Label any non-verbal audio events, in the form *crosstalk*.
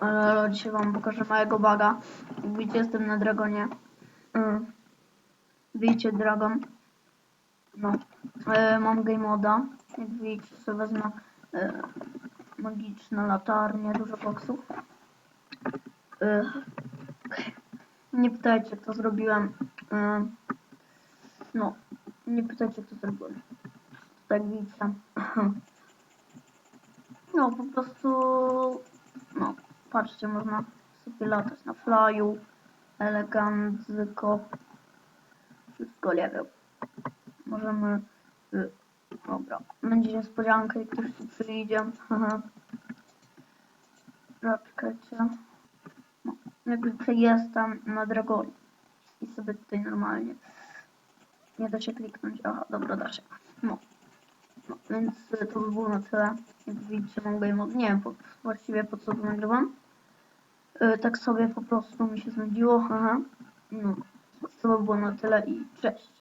Ale dzisiaj wam pokażę małego baga. Jak widzicie, jestem na dragonie. Y, widzicie dragon. No. Y, mam game moda. Jak widzicie, sobie wezmę y, magiczne latarnie, dużo boksów. Y, nie pytajcie, to zrobiłem. No, nie pytajcie, to zrobiłem. Tak widzicie. *laughs* No, po prostu, patrzcie, można sobie latać na flyu, elegancko, wszystko nie. Możemy, y, dobra, będzie niespodzianka, jak ktoś tu przyjdzie. *laughs* Zaczekajcie. No, jak zwykle jestem na dragonie i sobie tutaj normalnie, nie da się kliknąć, aha, dobra, da się, no. No, więc to by było na tyle. Jak widzicie, mam game mode. Nie wiem po, właściwie po co to nagrywam. Y, tak sobie po prostu mi się znudziło. Aha. No, to by było na tyle i cześć.